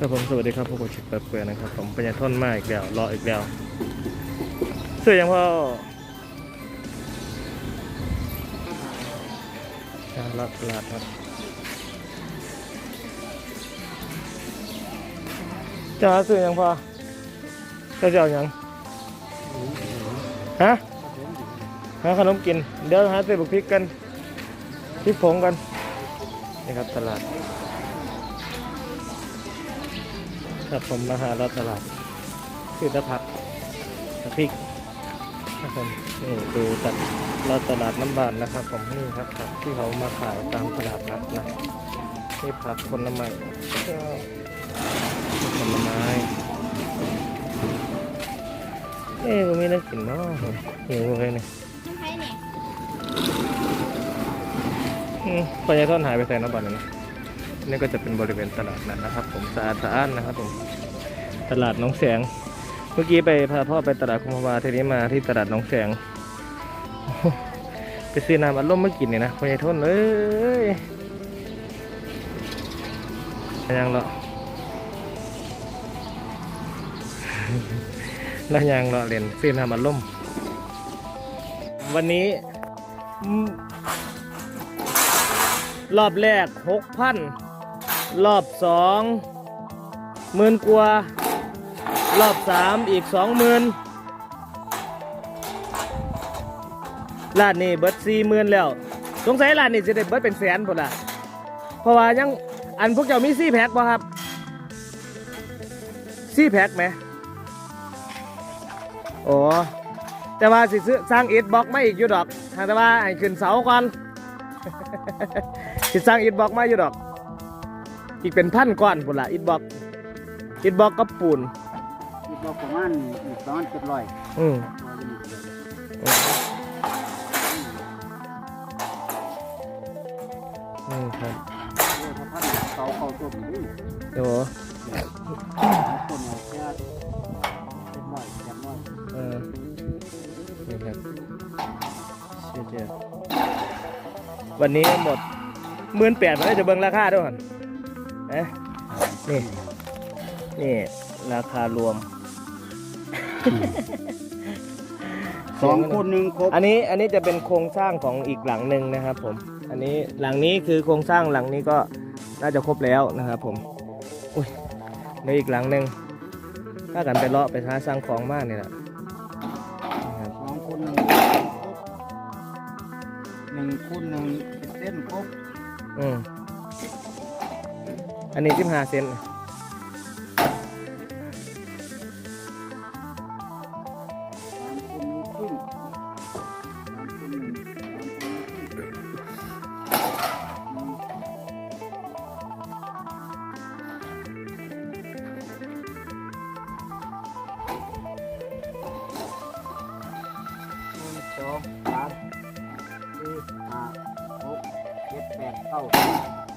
ครับผมสวัสดีครับพวกผมชิปเปิดเปลือนะครับผมปัญญาท่อนมาอีกแล้วรออีกแล้วเสื้อยังพ่อจะลัดลาดครับจะหาซื้อยังพ่อจะจะเอายังฮะหาขนมกิน เดี๋ยวหาซื้อบุกพริกกันพริกผงกันนี่ครับตลาด ครับผมมาหาเราตลาดคือตะผักตะพริกครับผมนี่ดูตัดเราตลาดน้ำบานนะครับ ผมนี่ครับผักที่เขามาขายตามตลาดนัดนะนี่ผักผลไม้ผลไม้เอ๊ะมันมีอะไรกินเนาะหิวเลยเนี่ยน้ำไผ่เนี่ยอืมปยาท่อนหายไปใส่น้ำบานนะ นี่ก็จะเป็นบริเวณตลาดนัดนะครับ ผมสะอาดสะอ้านนะครับผมตลาดหน้องแสง เมื่อกี้ไปพาพ่อไปตลาดคุมภาวาทีนี้มาที่ตลาดหน้องแสงโอ้โหไปซื้อน้ำอัดลมมากินเนี่ยนะพยายทนเอ้ยยังเหรอแล้วยังเหรอเรียนซื้อน้ำอัดลมวันนี้อืมรอบแรกหกพัน รอบสองหมื่นกว่ารอบสามอีกสองหมื่นล้านนี่เบิดสี่หมื่นแล้ว สงสัยล้านนี่จะได้เบิดเป็นแสนพุ่นละเพราะว่ายังอันพวกเจ้ามีซี่แพ็คป่ะครับซี่แพ็คไหมโอ้แต่ว่าสิซื้อสร้างอิฐบล็อกไม่อีกอยู่ดอกทางแต่ว่าให้ขึ้นเสาก่อนสิสร้างอิฐบล็อกไมาอยู่ดอก อีกเป็นพันก้อนพุ่นละอิฐบล็อกอิฐบล็อกกับปูนคิดว่าประมาณอีกประมาณเจ็ดร้อยอืมอืมครับถ้าท่านเขาเขาต้มนี่เดี๋ยวต้นเนี่ยแค่เจ็ดร้อยเจ็ดร้อยเออนี่ครับเจ๊เจ๊วันนี้หมดหมื่นแปดมันจะเบิ่งราคาด้วยก่อนเอ๊ะ นี่ นี่ ราคารวม สองคนหนึ่งครบอันนี้อันนี้จะเป็นโครงสร้างของอีกหลังหนึ่งนะครับ ผม อันนี้หลังนี้คือโครงสร้างหลังนี้ก็น่าจะครบแล้วนะครับผมอุ้ยในอีกหลังหนึ่งถ้ากันไปเลาะไปหาสร้างของมากนี่แหละนะครับสองคนหนึ่งครบหนึ่งคูณหนึ่งเป็นเส้นครบอืม อันนี้สิบห้าเซนสามคูณหนึ่งครึ่งสามคูณหนึ่งสามคูณหนึ่งครึ่งหนึ่งสองสามสี่ห้าหกเจ็ดแปดเก้าสิบ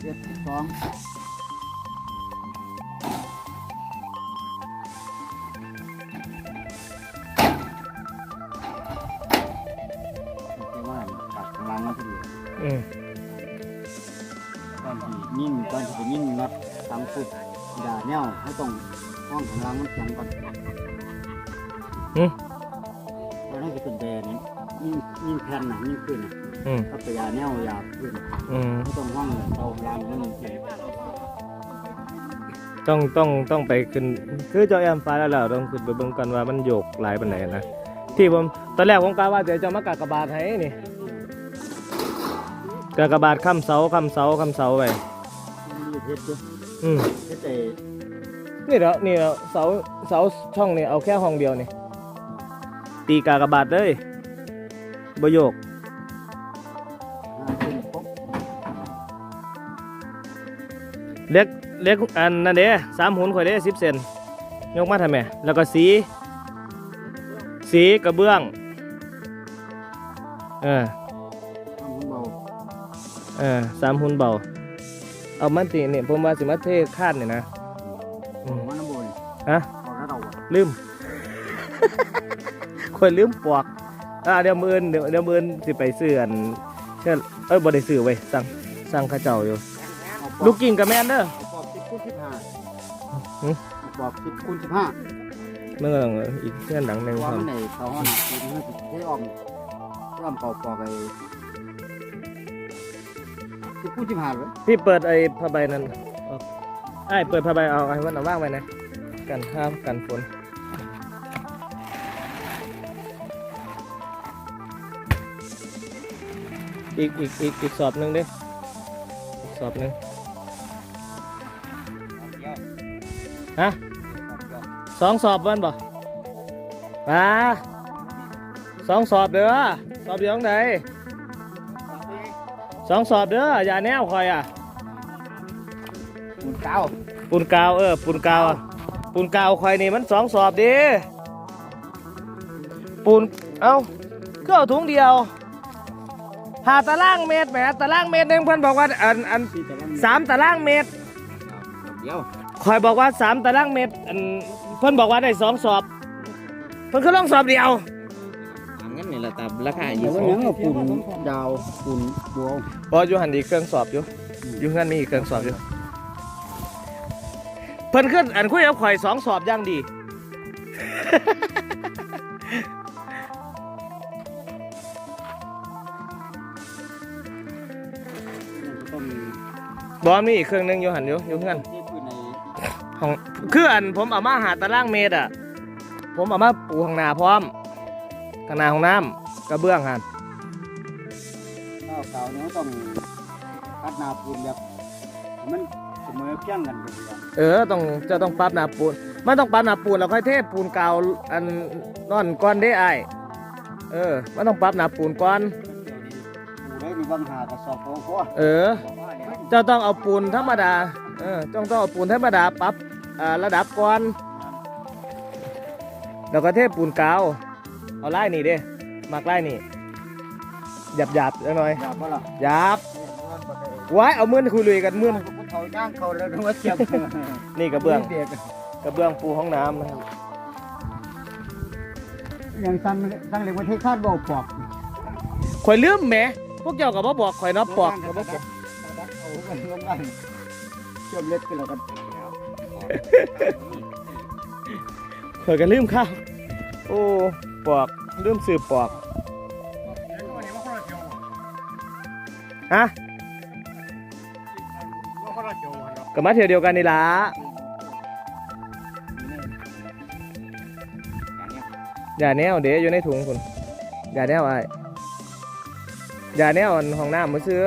เอ็ดสิบสองไม่ใช่ว่าตัดกำลังมาทีเดียวอืมตอนที่ยิ่งตอนที่จะยิ่งนับทำปุ๊บอย่าแนวไม่ต้องห้องกำลังมันแข็งก่อนอืมแล้วนั่นจะเป็นแบรนด์ยิ่งยิ่งแผ่นนะยิ่งขึ้นน่ะอืมถ้าไปยาแนวยาขึ้น อืมไม่ต้องห้องเตาลามมันเสียต้องต้องต้องไปขึ้น คือเจ้าแอมฟ้าแล้วเราต้องขึ้นไปเบิ่งกันว่ามันโยกหลายปันไหนนะที่ผมตอนแรกผมกะว่าเดี๋ยวจะมากากบาทให้นี่กากบาทค้ำเสาค้ำเสาค้ำเสาไปนมีเฮ็ดอืมเฮ็ดแต่นี่แล้วนี่แล้วเสาเสาช่องนี่เอาแค่ห้องเดียวนี่ตีกากบาทเลยบโยก เล็กเล็กอันนั่นเด้สามหุ่นข่อยเด้สิบเซนยกมาทำไมแล้วก็สี สีกระเบื้อง เออทำเบาเออสามหุ่นเบา เอามันตีนี่ผมว่าสิมาเทคาดนี่นะอืมมันน้ำบ่อยฮะพอแล้วเราอะลืมข่อยลืมปอกอ่าเดี๋ยวมืออนเดี๋ยวเดี๋ยวมืออนสิไปซื้ออันเช่นเอ้ยบ่ได้ซื้อไว้ยสั่งสั่งเข้าเจ้าอยู่เอาลูกกิ่งกับแม่นเด้อปอกสิบ คูณสิบห้าหือปอกสิบคูณสิบห้าเมื่อหลังอีกเพื่อนหลังหนึ่งว่าครัมับนในเขาห้องหนักคือมันให้อ้อมให้อ้อมเป่าปอกไอ้สิบคูณสิบห้าเลยพี่เปิดไอ้ผ้าใบนั้นออกไอ้ายเปิดผ้าใบเอาไอ้วันเอาว่างไว้นะกันห้ามกันฝนอีกอีกอีกอีกสอบหนึ่งดิอีกสอบหนึ่ง ฮะสองสอบวันบ่มาสองสอบเด้อสอบอยู่ตรงไหนสองสอบเด้ออย่าแนวคอยอะคูณเก้าปูนกาวเออปูนกาวอะปูนกาวคอยนี่มันสองสอบดิปูนเอ้าก็เอาถุงเดียวหาตารางเมตรแหมตารางเมตรหนึงเพื่อนบอกว่าอันอันสี่ตารางสามตารางเมตรเดียว คอยบอกว่าสามตารางเมตรอันเพื่อนบอกว่าได้สองสอบ เพื่อนก็ต้องสอบเดียวงั้นนี่แหละตามราคาอเดี๋ยู่ยวยังเอาปูนดาวปูนบัวพออยู่หันดีเครื่องสอบอยู่อยู่งั้นมีอีกเครื่องสอบอยู่เพิ่นขึ้นอันคุยกับข่อยสองสอบอย่างดีต้องบอมมีอีกเครื่องหนึงอยู่หันอยู่อยู่งั้นเทียบอยู่ใน ของคืออันผมเอามาหาตารางเมตรอะ ผมเอามาปูข้างหน้าพร้อมข้างหน้าของน้ำกระเบื้องหันข้าวขาวเนี่ยต้องคัดนาปูนแบบให้มันเสมอเพียงกันอยู่แล้วเออต้องจะต้องปรับหน้าปูนมันต้องปรับหน้าปูนแล้วค่อยเทปูนกาวอันนอนก้อนได้ไอายเออมันต้องปรับหน้าปูนก่อนปูได้มีบางหากระสอบพอพอเออเจ้าต้องเอาปูนธรรมดา เออจ้องต้องเอาปูนธรรมดาปรับอ่าระดับก่อนแล้วก็เทปูนกาว เอาไล่นี่เด้มักไล่นี่หยับหยับๆจังหน่อยอยากบ่ล่ะหยับไว้เอามือคุยลุยกันมือเขาย่างเขาแล้วนึกว่าเทียบนี่กระเบื้องเด็กกระเบื้องปูห้องน้ำนะครับอย่างสั่งสั่งเลยว่าเทคาดบ่ปอกข่อยลืมแหมพวกเจ้ากับบ่บอกข่อยเนับปอกกับบ่บอก เอาไปลงกันเชื่อมเล็ดกันแล้วกันข่อยก็ลืมข้าวโอ้ปอกลืมสืบปอกฮะก็มาเที่ยวเดียวกันนี่ล่ะอย่าแนวเดี๋ยวอยู่ในถุงคุณอย่าแนวไอ้อย่าแนวอันห้องน้ำมือซื้อ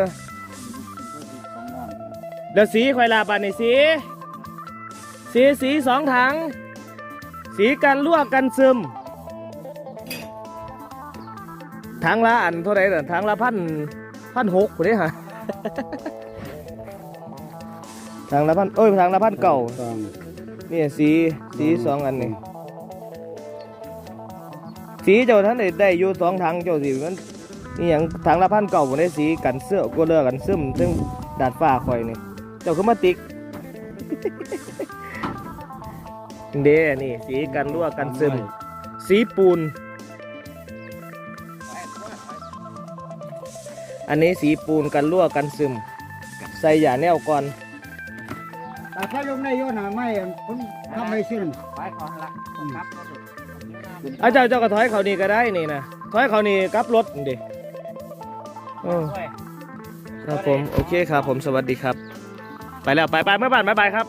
เดี๋ยวสีข่อยลาบานนี่สี สีสีสองถัง สีกันลวกกันซึม ถังละอันเท่าไหร่ถังละพันพันหกคนนี้ฮะถังละพันโอ้ยถังละพันเก่าต้องนี่สีสีสองอันนี่สีเจ้าท่านได้ได้อยู่สองถังเจ้าสิมันนี่อย่างถังละพันเก่าผมได้สีกันเสื้อก็เลือกกันซึมซึ่งดาดฟ้าคอยนี่ เจ้าขึ้นมาติ๊กเด้นี่ สีกันรั่วกันซึม สีปูน อันนี้สีปูนกันรั่วกันซึม ใส่หยาแนวก่อนแต่ถ้าลงในโยนหาไม่ผมทำไม่สิ้นไปขอละครับอาเจ้าเจ้าก็ถอยเขานี่ก็ได้นี่นะถอยเขานี่กลับรถนี่ดิเออครับผม โอเคครับผมสวัสดีครับ ไปแล้วไปไปเมื่อบ้านบ๊ายบายครับ